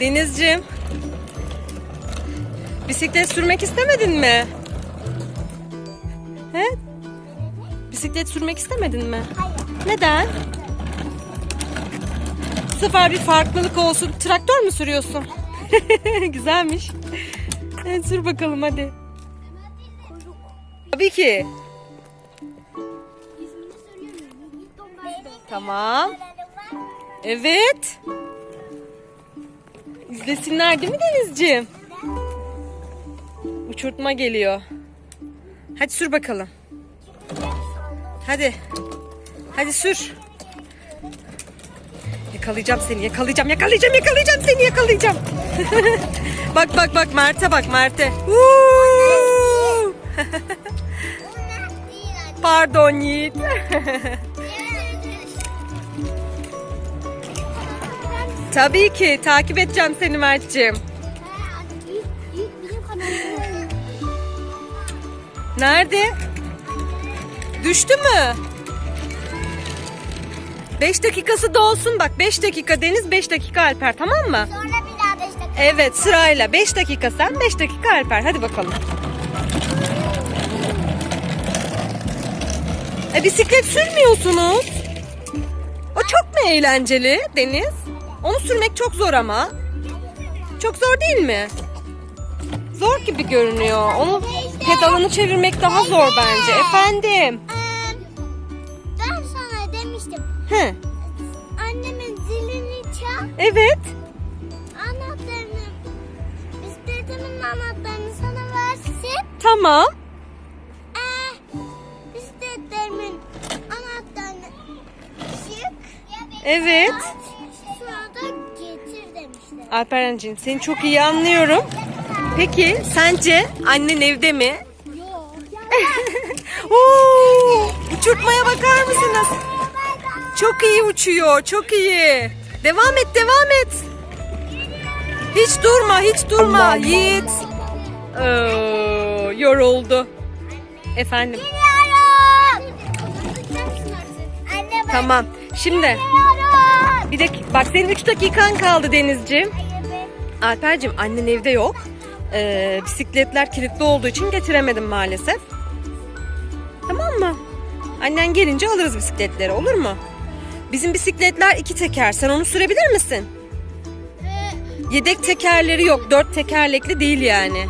Denizciğim. Bisiklet sürmek istemedin mi? He? Bisiklet sürmek istemedin mi? Neden? Bu sefer bir farklılık olsun. Traktör mü sürüyorsun? Güzelmiş. Evet, sür bakalım hadi. Tabii ki. Tamam. Evet. İzlesinler değil mi Denizciğim? Uçurtma geliyor. Hadi sür bakalım. Hadi. Hadi sür. Yakalayacağım seni, yakalayacağım, yakalayacağım, yakalayacağım seni, yakalayacağım. bak bak bak Mert'e bak Mert'e. Pardon Yiğit. Tabii ki takip edeceğim seni Mert'ciğim. Nerede? Düştü mü? 5 dakikası dolsun bak 5 dakika Deniz 5 dakika Alper tamam mı? Sonra bir daha beş dakika. Evet sırayla 5 dakika sen 5 dakika Alper hadi bakalım. E, bisiklet sürmüyorsunuz. O çok mu eğlenceli Deniz? Onu sürmek çok zor ama. Çok zor değil mi? Zor gibi görünüyor. Onu pedalını çevirmek daha zor bence. Efendim. Ben sana demiştim. He. Annemin zilini çal. Evet. Anahtarını, bisikletimin anahtarını sana versin. Tamam. Çık. Evet. Alperen'cim seni çok iyi anlıyorum. Peki sence annen evde mi? Yok. Oo, uçurtmaya bakar mısınız? Çok iyi uçuyor, çok iyi. Devam et, devam et. Hiç durma, hiç durma. Yiğit. Oo, yoruldu. Efendim. Anne Tamam. Şimdi. Bir dakika. Bak senin 3 dakikan kaldı Denizciğim. Alper'cim annen evde yok. Ee, bisikletler kilitli olduğu için getiremedim maalesef. Tamam mı? Annen gelince alırız bisikletleri olur mu? Bizim bisikletler iki teker. Sen onu sürebilir misin? Yedek tekerleri yok. Dört tekerlekli değil yani.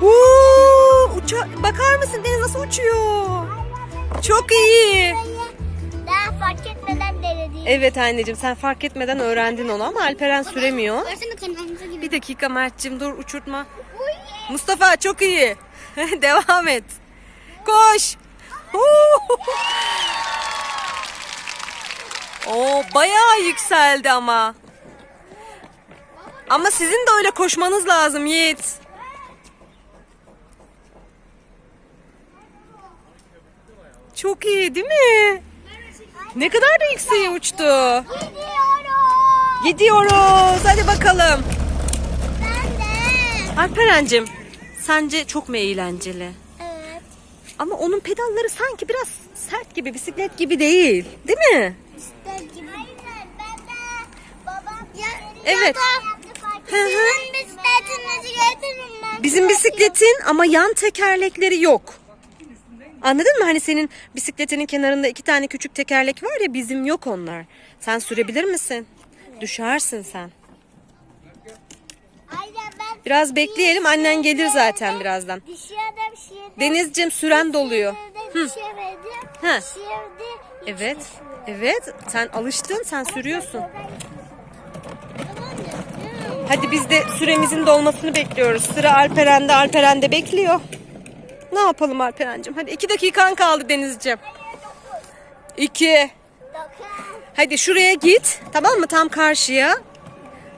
Huu, uça bakar mısın Deniz nasıl uçuyor? Çok iyi. Daha fark. Evet anneciğim sen fark etmeden öğrendin onu ama Alperen süremiyor. Versene kanalımıza gibi. Bir dakika Mert'cim dur uçurtma. Mustafa çok iyi. Devam et. Koş. Oo bayağı yükseldi ama. Ama sizin de öyle koşmanız lazım Yiğit. Çok iyi değil mi? Ne kadar da yükseğe uçtu. Gidiyorum. Gidiyoruz. Hadi bakalım. Ben de. Alperen'cim sence çok mu eğlenceli? Evet. Ama onun pedalları sanki biraz sert gibi, bisiklet gibi değil. Değil mi? İşte gibi. Aynen ben de. Babam Evet. Hı hı. Sizin bisikletinizi getirin ben. Bizim bisikletin ama yan tekerlekleri yok. Anladın mı? Hani senin bisikletinin kenarında iki tane küçük tekerlek var ya bizim yok onlar. Sen sürebilir misin? Düşersin sen. Biraz bekleyelim annen gelir zaten birazdan. Dışarıda bir şey Denizcim süren doluyor. Hı. Ha. Şimdi Evet. Evet. Sen alıştın, sen sürüyorsun. Hadi biz de süremizin dolmasını bekliyoruz. Sıra Alperen'de. Alperen de bekliyor. Ne yapalım Alperen'cim? Hadi iki dakikan kaldı Denizciğim. İki. Hadi şuraya git. Tamam mı? Tam karşıya.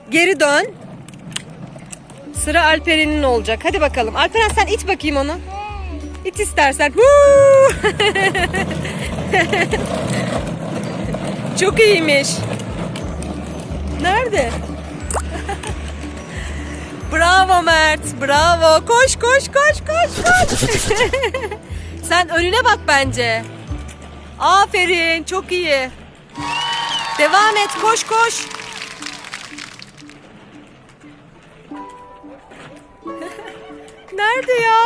Geri dön. Sıra Alperen'in olacak. Hadi bakalım. Alperen sen it bakayım onu. İt istersen. Çok iyiymiş. Nerede? Bravo Mert, bravo. Koş, koş, koş, koş, koş. Sen önüne bak bence. Aferin, çok iyi. Devam et, koş, koş. Nerede ya?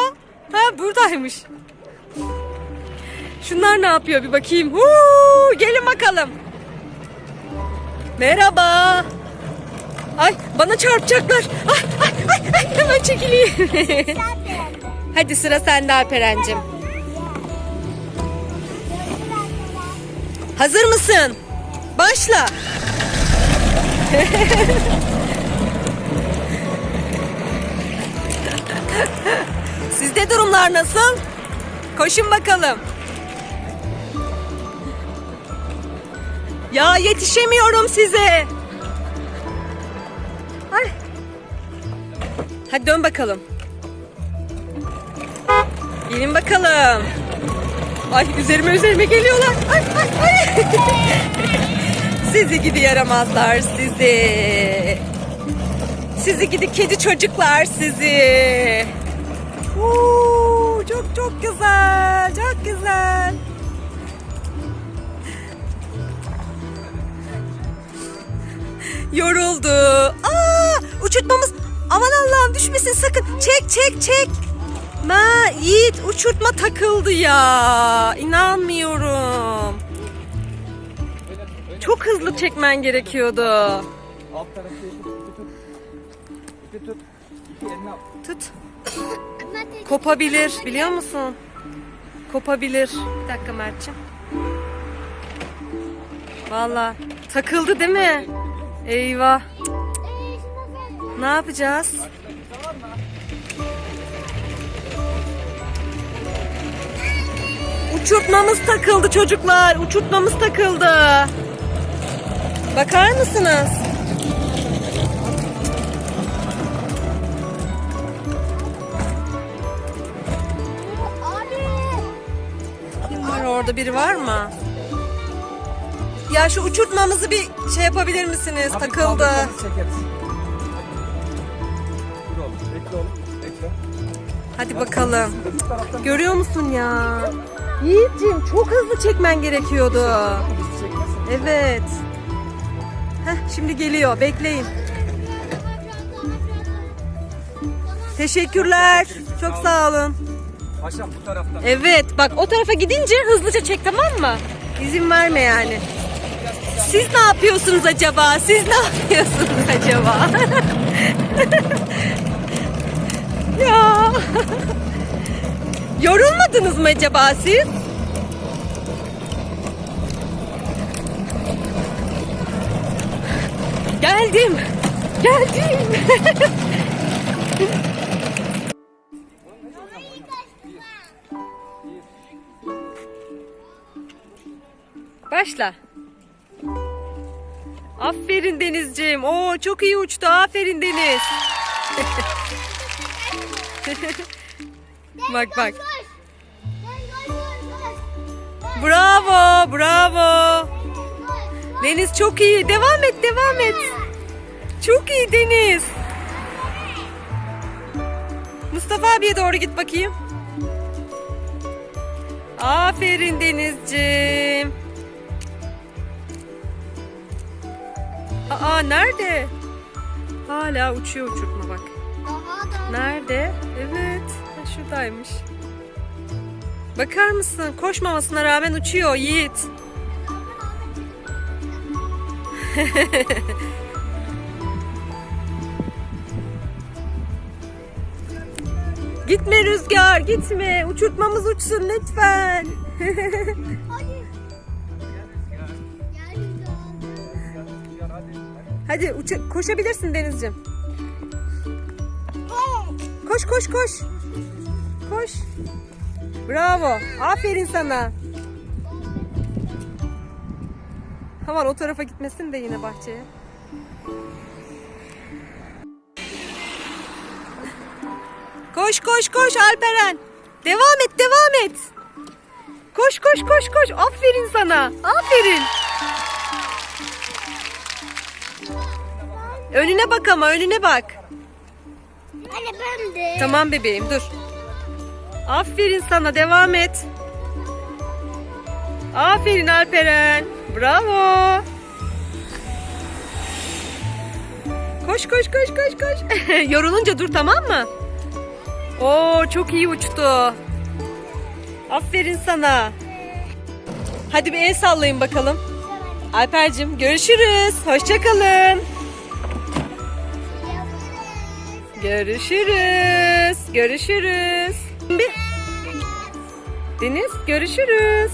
Ha buradaymış. Şunlar ne yapıyor bir bakayım. Huu, gelin bakalım. Merhaba. Ay bana çarpacaklar. Ay, ay, ay, ay, hemen çekileyim. Hadi sıra sende Alperen'cim. Hazır mısın? Başla. Sizde durumlar nasıl? Koşun bakalım. Ya yetişemiyorum size. Hadi dön bakalım. Gelin bakalım. Ay üzerime üzerime geliyorlar. Ay ay ay. sizi gidi yaramazlar sizi. Sizi gidi kedi çocuklar sizi. Oo, çok çok güzel. Çok güzel. Yoruldu. Düşmesin sakın. Çek çek çek. Ma Yiğit uçurtma takıldı ya. İnanmıyorum. Çok hızlı çekmen gerekiyordu. Alt tarafı ipi tut. Tut. Kopabilir biliyor musun? Kopabilir. Bir dakika Mert'ciğim. Valla takıldı değil mi? Eyvah. Ne yapacağız? Uçurtmamız takıldı çocuklar. Uçurtmamız takıldı. Bakar mısınız? Kim var orada? Biri var mı? Ya şu uçurtmamızı bir şey yapabilir misiniz? Hafif Takıldı. Hadi bakalım. Görüyor musun ya? Yiğit'ciğim çok hızlı çekmen gerekiyordu. Evet. Heh, şimdi geliyor. Bekleyin. Teşekkürler. Çok sağ olun. Paşam bu taraftan. Evet bak o tarafa gidince hızlıca çek tamam mı? İzin verme yani. Siz ne yapıyorsunuz acaba? Siz ne yapıyorsunuz acaba? ya. Yorulmadınız mı acaba siz? Geldim. Geldim. Başla. Aferin Denizciğim. Oo çok iyi uçtu. Aferin Deniz. bak bak. Bravo, bravo. Deniz çok iyi. Devam et, devam et. Çok iyi Deniz. Mustafa abiye doğru git bakayım. Aferin Denizciğim. Aa nerede? Hala uçuyor uçurtma bak. Nerede? Evet. Ha, şuradaymış. Bakar mısın? Koşmamasına rağmen uçuyor Yiğit. gitme Rüzgar gitme. Uçurtmamız uçsun lütfen. Hadi uça- koşabilirsin Denizciğim. Koş koş koş. Koş. Bravo. Aferin sana. Havan o tarafa gitmesin de yine bahçeye. Koş koş koş Alperen. Devam et devam et. Koş koş koş koş. Aferin sana. Aferin. Önüne bak ama önüne bak. Anne ben de. Tamam bebeğim dur. Aferin sana devam et. Aferin Alperen. Bravo. Koş koş koş koş koş. Yorulunca dur tamam mı? Oo çok iyi uçtu. Aferin sana. Hadi bir el sallayın bakalım. Alper'cim görüşürüz. Hoşçakalın. Görüşürüz. Görüşürüz. Deniz görüşürüz.